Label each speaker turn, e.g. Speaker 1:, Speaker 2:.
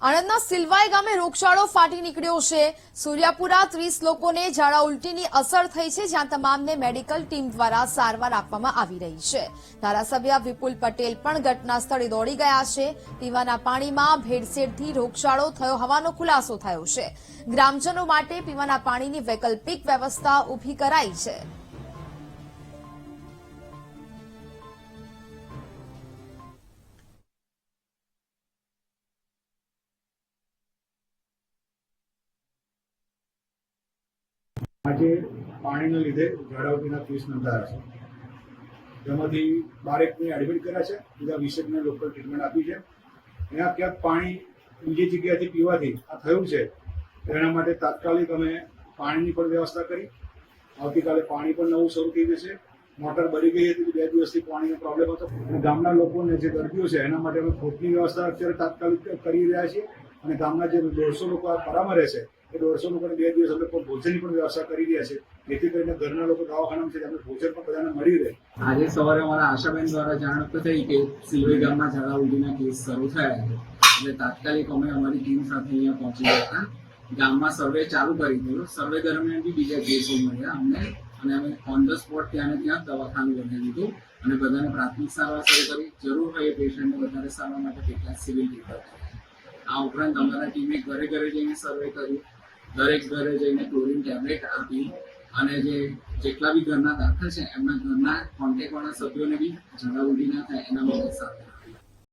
Speaker 1: આણંદના સિલવાઈ ગામે રોગચાળો ફાટી નીકળ્યો છે. સૂર્યાપુરા ત્રીસ લોકોને ઝાડા ઉલટીની અસર થઈ છે, જ્યાં તમામને મેડિકલ ટીમ દ્વારા સારવાર આપવામાં આવી રહી છે. ધારાસભ્ય વિપુલ પટેલ પણ ઘટના સ્થળે દોડી ગયા છે. પીવાના પાણીમાં ભેળસેળથી રોગચાળો થયો હોવાનો ખુલાસો થયો છે. ગ્રામજનો માટે પીવાના પાણીની વૈકલ્પિક વ્યવસ્થા ઊભી કરાઈ છે.
Speaker 2: આજે પાણીના લીધે ઝાડાઉટીના કેસ નોંધાયા છે. તેમાંથી બારેકને એડમિટ કર્યા છે. બીજા વીસેકને લોકલ ટ્રીટમેન્ટ આપી છે. એના ક્યાંક પાણી બીજી જગ્યાએથી પીવાથી આ થયું છે એના માટે તાત્કાલિક અમે પાણીની પણ વ્યવસ્થા કરી. આવતીકાલે પાણી પણ નવું શરૂ થઈ જશે. મોટર બળી ગઈ હતી બે દિવસથી પાણીનો પ્રોબ્લેમ હતો. ગામના લોકોને જે દર્દીઓ છે, એના માટે અમે ખોટની વ્યવસ્થા અત્યારે તાત્કાલિક કરી રહ્યા છીએ. અને ગામના જે દોઢસો લોકો પરામાં રહે છે, એ દોઢસો લોકોને બે દિવસ અમે ભોજનની પણ વ્યવસ્થા કરી રહ્યા છે જેથી કરીને ઘરના લોકો દવાખાનામાં છે, તેમને ભોજન પણ બધાને મળી રહે.
Speaker 3: આજે સવારે અમારા આશાબેન દ્વારા જાણ તો થઈ કે સિલવી ગામમાં ઝાડા ઉલટીના કેસ શરૂ થયા છે. એટલે તાત્કાલિક અમે અમારી ટીમ સાથે અહીંયા પહોંચી ગયા હતા. ગામમાં સર્વે ચાલુ કરી દીધો. સર્વે દરમિયાન બી બીજા કેસો મળ્યા અમને. અને અમે ઓન ધ સ્પોટ ત્યાં ત્યાં દવાખાનું બનાવી દીધું. અને બધાને પ્રાથમિક સારવાર શરૂ કરી. જરૂર હોય એ પેશન્ટને વધારે સારવાર માટે કેટલાક સિવિલ કર્યા આ ઉપરાંત અમારા ટીમે ઘરે ઘરે જઈને સર્વે કર્યું. દરેક ઘરે જઈને ક્લોરિન ટેબ્લેટ આપી અને જે જેટલા બી ઘરના દાખલ છે, એમના ઘરના કોન્ટેક્ટવાળા સભ્યોને બી ઉલટી ના થાય એના માટે સાથે